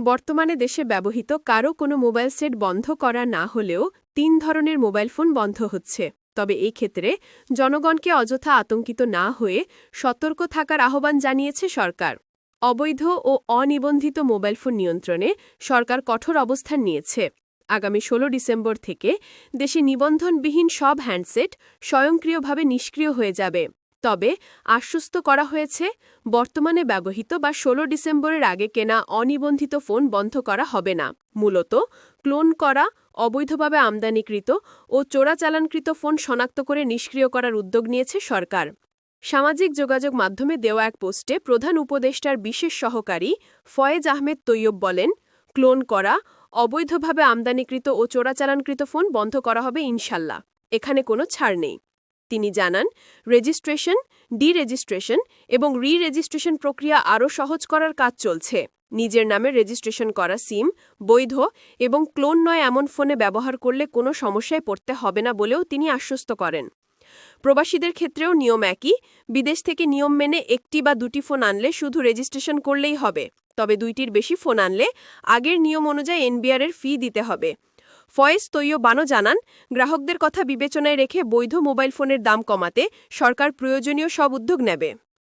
বর্তমানে দেশে ব্যবহৃত কারও কোনো মোবাইল সেট বন্ধ করা না হলেও তিন ধরনের মোবাইল ফোন বন্ধ হচ্ছে। তবে এই ক্ষেত্রে জনগণকে অযথা আতঙ্কিত না হয়ে সতর্ক থাকার আহ্বান জানিয়েছে সরকার। অবৈধ ও অনিবন্ধিত মোবাইল ফোন নিয়ন্ত্রণে সরকার কঠোর অবস্থান নিয়েছে। আগামী ১৬ ডিসেম্বর থেকে দেশে নিবন্ধনবিহীন সব হ্যান্ডসেট স্বয়ংক্রিয়ভাবে নিষ্ক্রিয় হয়ে যাবে। তবে আশ্বস্ত করা হয়েছে, বর্তমানে ব্যবহৃত বা ১৬ ডিসেম্বরের আগে কেনা অনিবন্ধিত ফোন বন্ধ করা হবে না। মূলত, ক্লোন করা, অবৈধভাবে আমদানিকৃত ও চোরাচালানকৃত ফোন শনাক্ত করে নিষ্ক্রিয় করার উদ্যোগ নিয়েছে সরকার। সামাজিক যোগাযোগ মাধ্যমে দেওয়া এক পোস্টে প্রধান উপদেষ্টার বিশেষ সহকারী ফয়েজ আহমেদ তৈয়ব বলেন, ক্লোন করা, অবৈধভাবে আমদানিকৃত ও চোরাচালানকৃত ফোন বন্ধ করা হবে ইনশাল্লাহ। এখানে কোনো ছাড় নেই। তিনি জানান, রেজিস্ট্রেশন ডি রেজিস্ট্রেশন এবং রি রেজিস্ট্রেশন প্রক্রিয়া আরও সহজ করার কাজ চলছে। নিজের নামে রেজিস্ট্রেশন করা সিম, বৈধ এবং ক্লোন নয় এমন ফোনে ব্যবহার করলে কোনো সমস্যায় পড়তে হবে না বলেও তিনি আশ্বস্ত করেন। প্রবাসীদের ক্ষেত্রেও নিয়ম একই, বিদেশ থেকে নিয়ম মেনে একটি বা দুটি ফোন আনলে শুধু রেজিস্ট্রেশন করলেই হবে। তবে দুইটির বেশি ফোন আনলে আগের নিয়ম অনুযায়ী এনবিআর এর ফি দিতে হবে। ফয়েজ তৈয় বানো জানান, গ্রাহকদের কথা বিবেচনায় রেখে বৈধ মোবাইল ফোনের দাম কমাতে সরকার প্রয়োজনীয় সব উদ্যোগ নেবে।